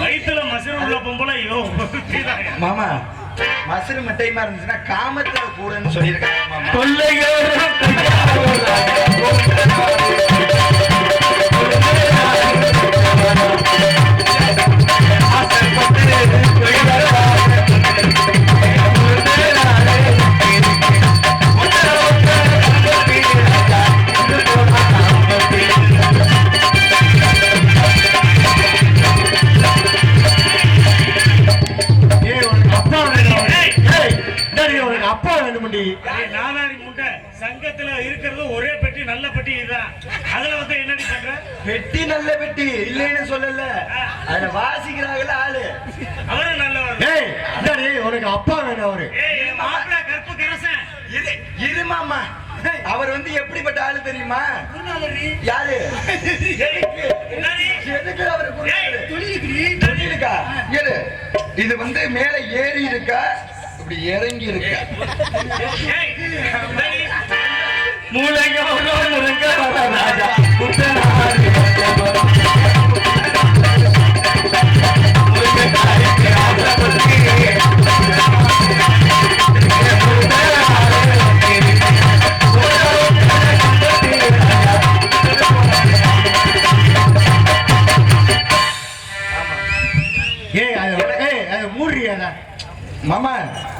வயித்துல மசனம் உள்ள பொம்பளை. மாமா மசுறு மிட்டைமா இருந்துச்சுன்னா காமத்துல கூடன்னு சொல்லியிருக்காங்க மாமா. அவரு. மாப்பிள்ளை கற்பு கரசன். இரு இரு மாமா. அவர் வந்து எப்படிப்பட்ட ஆளு தெரியுமா? யாரு? எதுக்கு? அவர் ஏய், தொழிலுக்கா? இரு. இது வந்து மேல ஏறி இருக்கா? இப்படி இறங்கி இருக்கா? மூலகோலோ முருங்க ராஜா.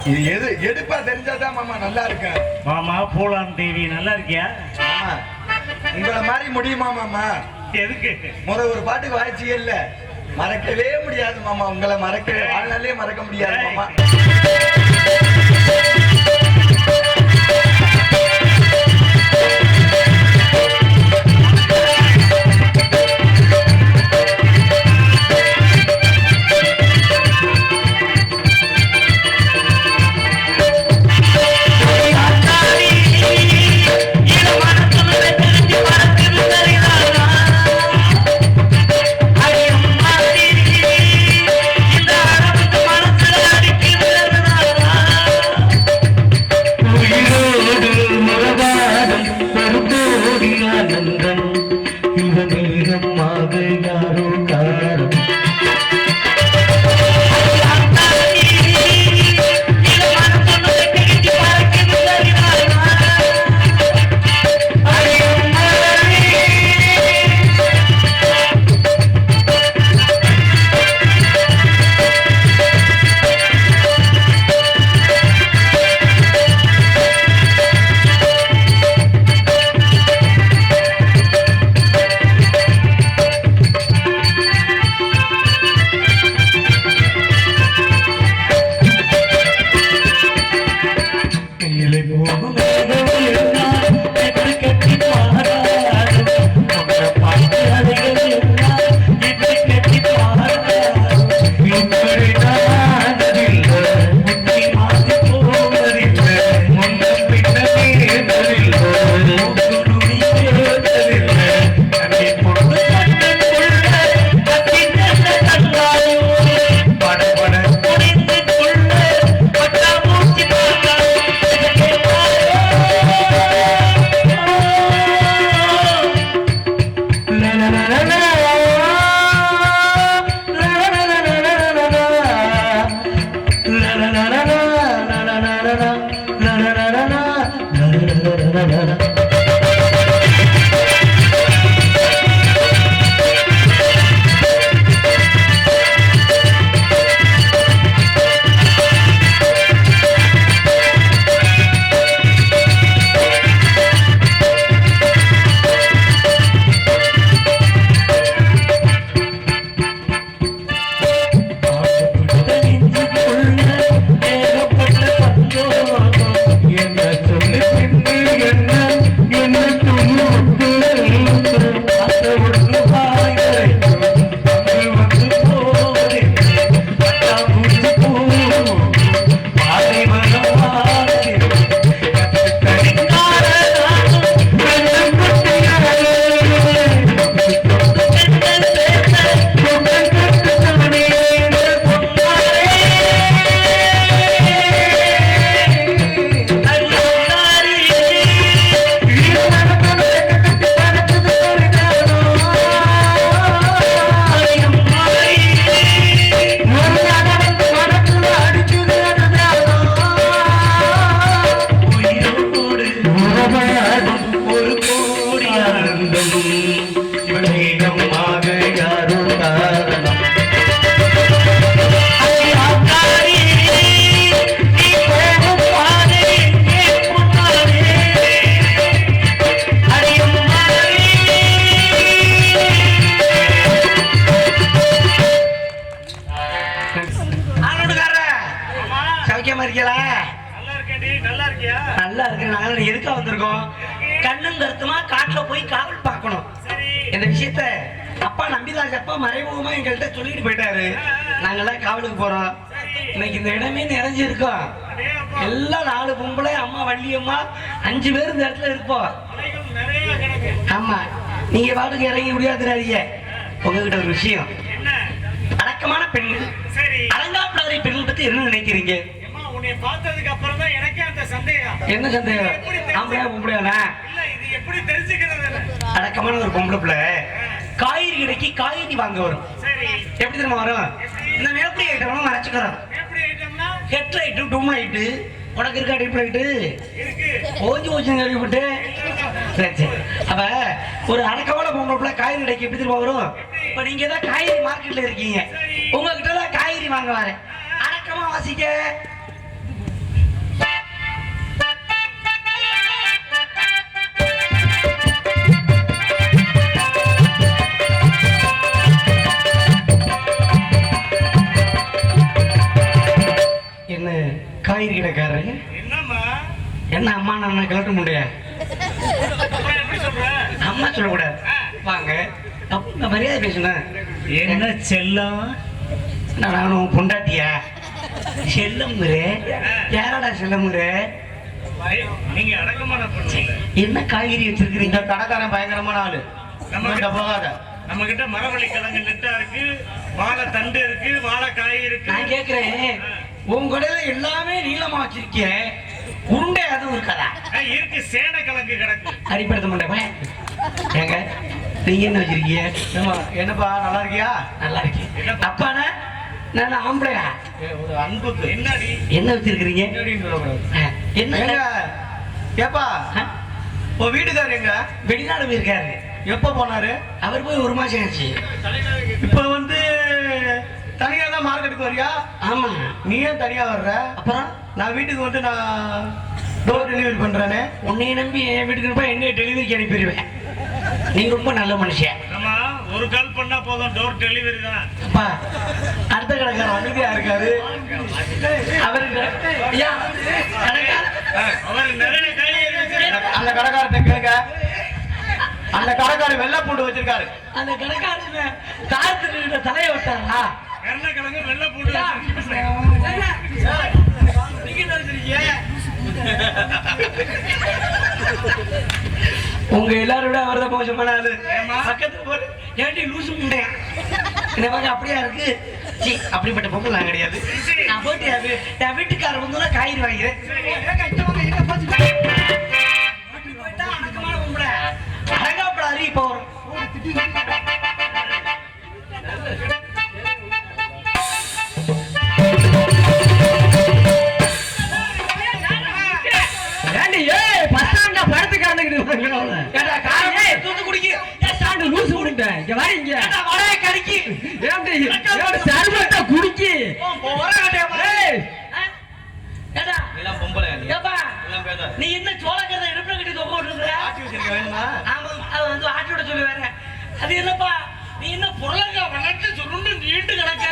இது எது எடுப்பா தெரிஞ்சாதான் மாமா நல்லா இருக்கும் மாமா போலான் தேவி நல்லா இருக்கியா? மாமா உங்களை மாதிரி முடியுமா மாமா? எதுக்கு? முத ஒரு பாட்டுக்கு வாய்ச்சியே இல்ல. மறக்கவே முடியாது மாமா. உங்களை மறக்கவே வாழ்நாளே மறக்க முடியாது மாமா. இருக்கும் கண்ணும் கருத்துமா காட்டுல போய் காவல் பார்க்கணும். இந்த விஷயத்த அப்பா நம்பிதாஸ் அப்பா மறைமுகமா எங்கள்கிட்ட சொல்லிட்டு போயிட்டாரு. நாங்கெல்லாம் காவலுக்கு போறோம். இன்னைக்கு இந்த இடமே நிறைஞ்சிருக்கோம். அடே அப்பா. எல்லாம் நாலு பொம்பளை அம்மா வள்ளியம்மா அஞ்சு பேர் இந்த இடத்துல இருப்போம். ஆமா. நீங்க பாட்டுக்கு இறங்கி முடியாதுறாதீங்க உங்ககிட்ட ஒரு விஷயம். அடக்கமான பெண்கள். சரி. அலங்காப்பிடாத பெண்கள் பத்தி என்ன நினைக்கிறீங்க? அம்மா உன்னை பார்த்ததுக்கு அப்புறம் தான் எனக்கே அந்த சந்தேகம். என்ன சந்தேகம்? ஆம்பளையா பொம்பளையாண்ணா? இல்ல இது எப்படி தெரிஞ்சுக்கிறது அடக்கமான ஒரு பொம்பளை பிள்ளை. காய்கறி கடைக்கு காய்கறி வாங்க வரும். சரி. எப்படி தெரியுமா வரும்? இந்த மேப்படி ஐட்டம்லாம் மறைச்சுக்கிறோம் ஹெட் லைட்டு டூம் லைட்டு உனக்கு இருக்கா டிப் லைட்டு ஓஞ்சி ஓச்சு கேள்விப்பட்டு. சரி சரி. அப்ப ஒரு அடக்கமான பொம்பளை பிள்ளை காய்கறி கடைக்கு எப்படி தெரியுமா வரும்? இப்ப நீங்க தான் காய்கறி மார்க்கெட்ல இருக்கீங்க. உங்ககிட்ட தான் காய்கறி வாங்க வரேன். அடக்கமா வாசிக்க. என்ன காய்கறி கடைக்காரரு? என்ன அம்மா நான் எப்படி சொல்ற? அம்மா சொல்லக்கூடாது. வாங்க. அப்ப மரியாதை பேசுனேன் என்ன செல்லம்? நான் நானும் பொண்டாட்டியா? செல்லமுரு யாரடா செல்லமுரு நீங்க அடக்கமான என்ன காய்கறி வச்சிருக்கிறீங்க? இந்த கடைக்காரன் பயங்கரமான ஆளு. நம்ம போகாத நம்ம கிட்ட மரவள்ளி கிழங்கு நெட்டா இருக்கு வாழை தண்டு இருக்கு வாழைக்காய் இருக்கு. நான் கேக்குறேன். உன் கடையில எல்லாமே நீளமா வச்சிருக்கேன் உருண்டை அதுவும் இருக்காதா ஆ, இருக்கு சேனை கிழங்கு கிடக்கு. அடிப்படுத்த மாட்டேன் ஏங்க நீங்க என்ன வச்சிருக்கீங்க என்னப்பா நல்லா இருக்கியா? நல்லா இருக்கேன். அப்பானா நான் ஆம்பளையா? ஒரு அன்புக்கு. என்னடி? என்ன வச்சிருக்கிறீங்க? என்ன ஏப்பா உன் வீட்டுக்காரர் எங்க? வெளிநாடு போயிருக்காரு. எப்போ போனாரு? அவர் போய் ஒரு மாசம் ஆச்சு. இப்ப வந்து தான் மார்க்கெட்டுக்கு வரியா? ஆமா. நீ ஏன் தனியா வர்ற? அப்புறம்? நான் வீட்டுக்கு வந்து நான் டோர் டெலிவரி பண்றேனே. உன்னைய நம்பி என் வீட்டுக்கு போய் என்ன டெலிவரிக்கு அனுப்பிடுவேன் நீ ரொம்ப நல்ல மனுஷன் ஆமா ஒரு கால் பண்ணா போதும் டோர் டெலிவரி தான். அப்பா அடுத்த கடைக்காரர் அமைதியா இருக்காரு. அவரு ஐயா, நிறைய. அந்த கடைக்காரத்தை கேளுங்க. அந்த கடைக்காரர் வெள்ளை பூண்டு வச்சிருக்காரு. அந்த கடைக்காரர் தாரத்துக்கிட்ட தலையை விட்டாரா கருணக்கிழங்கு வெள்ளை பூண்டு? உங்க எல்லாரோட அவர் தான் மோசமான ஆளு ஏம்மா? பக்கத்துல போட்டு ஏன்டி லூசு இந்த மாதிரி அப்படியா இருக்கு? சீ அப்படிப்பட்ட பொம்பளை நான் கிடையாது. நான் என் வீ- என் வீட்டுக்காரர் வந்து காய்கறி வாங்கிறேன் வளர்த்து சொல்லுன்னு நீண்டு கிடக்க.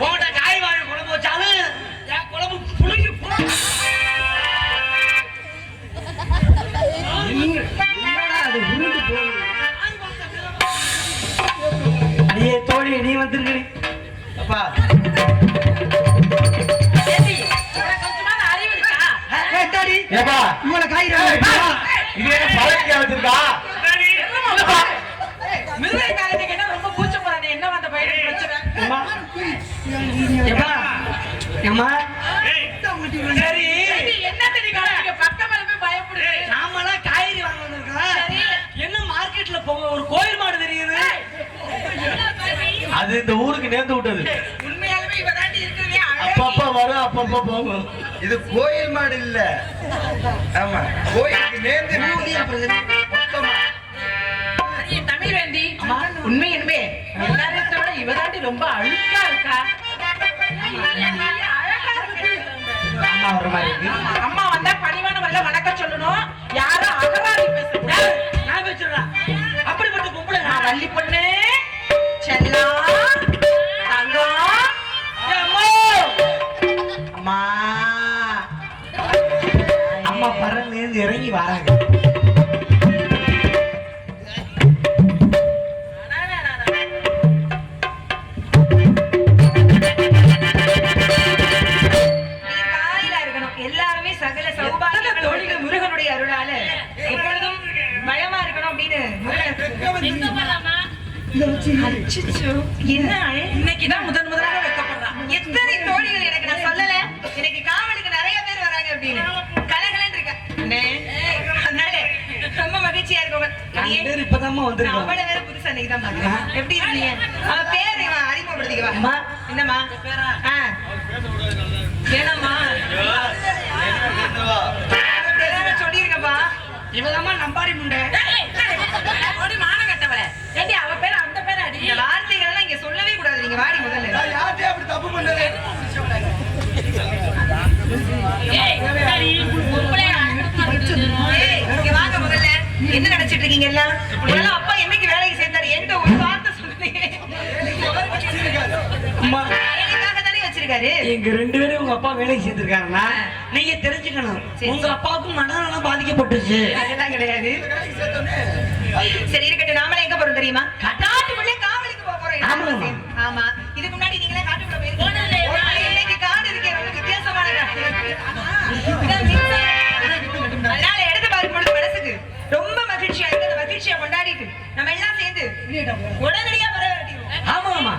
உன்கிட்ட காய் வாழை குழம்பு வச்சாலும் என் குழம்பு புளிஞ்சு என்னடா அது உருண்டு போகுது? அடியே தோழி நீ வந்திருக்கிறீ அப்பா. ஏப்பா. இவ்வளவு வாங்கிட்டியா? இது என்ன பழக்கியா வச்சிருக்கா? ஏய், சரி. ஏய், நாமெல்லாம் காய்கறி வாங்க வந்திருக்கோம் என்ன மார்க்கெட்ல போங்க ஒரு கோயில் மாடு தெரியுது? அது இந்த ஊருக்கு நேர்ந்து விட்டது. அப்பப்ப வரும் அப்பப்ப போகும். இது கோயில் மாடு இல்ல. ஆமா கோயிலுக்கு நேர்ந்து தமிழ் வேண்டி. உண்மை என்பே. எல்லாரையும் விட ரொம்ப அழுக்கா இருக்கா அழகா இருக்கு. அம்மா வர மாதிரி இருக்கு அம்மா வந்தா பணிவான வரல வணக்கம் சொல்லணும். யாரும் அகராதி பேசக்கூடாது நான் வச்சிடுறேன் அப்படிப்பட்ட நான். வள்ளி பொண்ணு. தோழிகள் எனக்கு நான் சொல்லல எனக்கு காவலுக்கு நிறைய பேர் வராங்க அப்படின்னு கலகலன்னு இருக்கேன் அண்ணே, அதனால ரொம்ப மகிழ்ச்சியா இருக்கும் வந்திருக்கோம் அவளை வேற புதுசா இன்னைக்கு தான் பாக்குறேன் எப்படி இருக்கீங்க அவ பேர் இவன் அறிமுகப்படுத்திக்கவா அம்மா. என்னம்மா பேரான சொல்லியிருக்கப்பா இவதாம்மா நம்பாரி முண்டை மானம் கட்டவளே அவ பேர் அந்த பேர் அடி இங்க சொல்லவே கூடாது. நீங்க வாடி முதல்ல. நான் அப்படி தப்பு இங்க வாங்க முதல்ல. என்ன நினைச்சிட்டு இருக்கீங்க எல்லாம்? இதெல்லாம் அப்பா என்னைக்கு வேலைக்கு சேர்ந்தாரு? என்கிட்ட ஒரு வார்த்தை அம்மா. தானே வச்சிருக்காரு. எங்க ரெண்டு பேரும் உங்க அப்பா வேலைக்கு சேர்த்திருக்காருன்னா நீங்க தெரிஞ்சுக்கணும். உங்க அப்பாவுக்கும் மனநலம் பாதிக்கப்பட்டுச்சு. அதெல்லாம் கிடையாது. சரி இருக்கட்டும். நாமளே எங்க போறோம் தெரியுமா? காவலுக்கு ஆமா இதுக்கு முன்னாடி நீங்களே காட்டுக்குள்ள போயிருக்கீங்க. இன்னைக்கு காடு இருக்கே ரொம்ப வித்தியாசமான காடு. அதனால எடுத்து பார்க்கும் பொழுது மனசுக்கு. ரொம்ப மகிழ்ச்சியா இருக்கு. அந்த மகிழ்ச்சியை கொண்டாடிட்டு நம்ம எல்லாம் சேர்ந்து உடனடியா வெட்டிடுவோம் ஆமா ஆமா.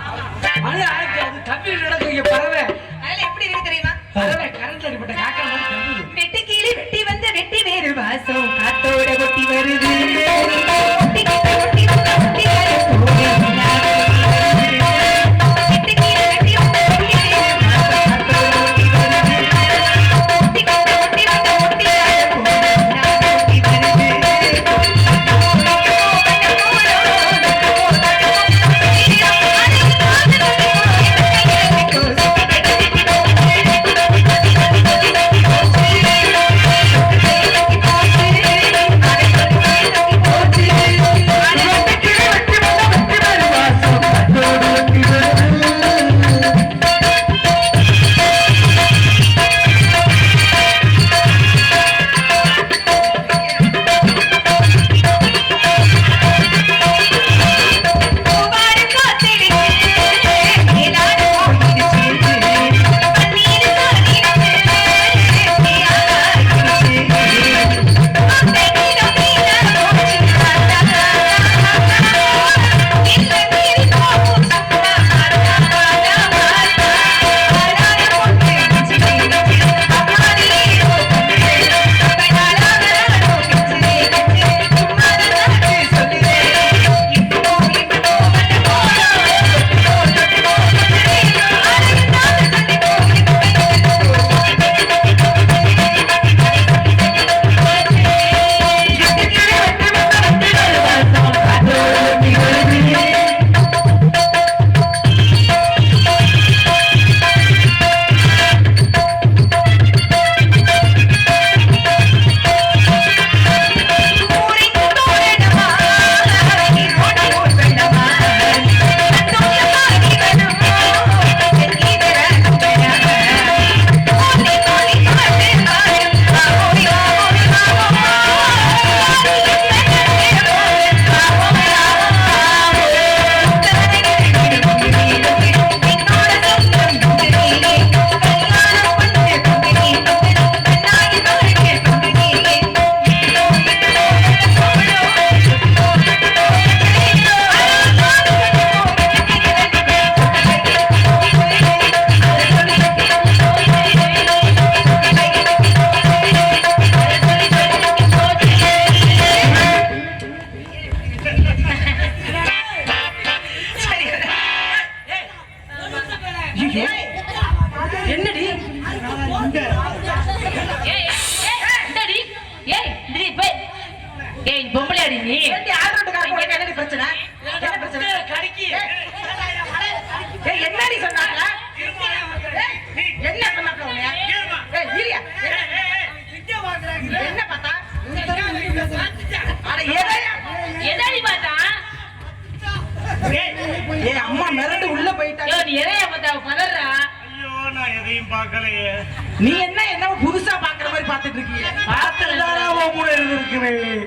நீ என்ன என்ன புதுசா பாக்குற மாதிரி பாத்துட்டு இருக்கீங்க. பார்த்துதானா உன் கூட இருந்திருக்கிறேன்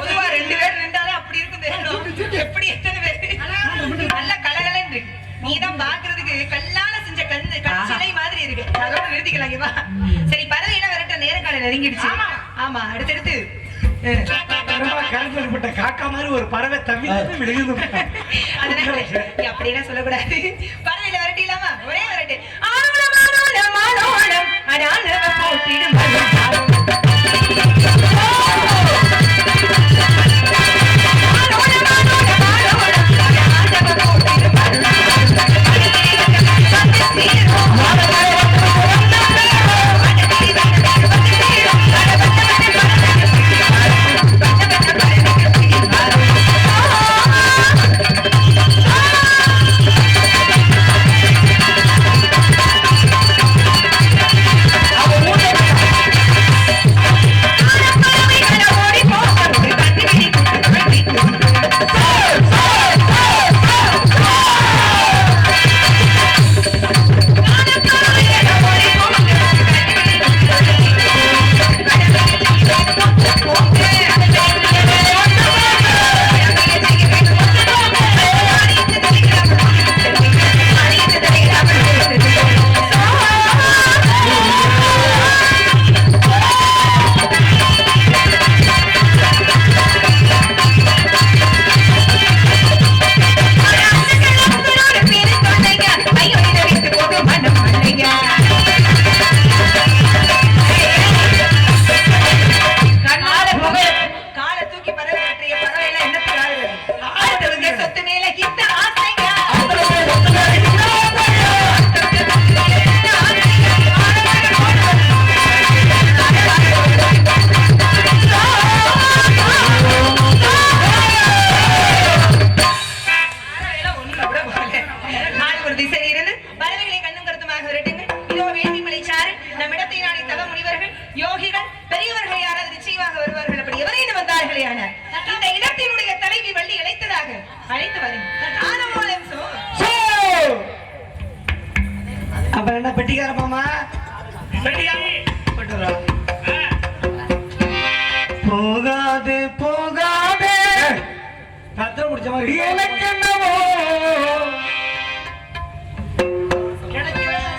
பொதுவா ரெண்டு பேர் நின்றாலே அப்படி இருக்குது. எப்படி எத்தனை பேர்? நல்ல கலகலன்னு இருக்கு. நீதான் பாக்குறதுக்கு கல்லால செஞ்ச கண்ணு கச்சிலை மாதிரி இருக்கு. அதோட நிறுத்திக்கலாம் இங்க வா. சரி பறவை என்ன விரட்ட? நேரம் காலம் நெருங்கிடுச்சு. ஆமா. அடுத்தடுத்து. காக்கா மாதிரி ஒரு பறவை தவி விழுகுது அதனால நீ அப்படியெல்லாம் சொல்லக்கூடாது. பரவாயில்ல வரட்டி இல்லாம ஒரே வரட்டு. ஆனோளம் அடானவ போட்டிடும்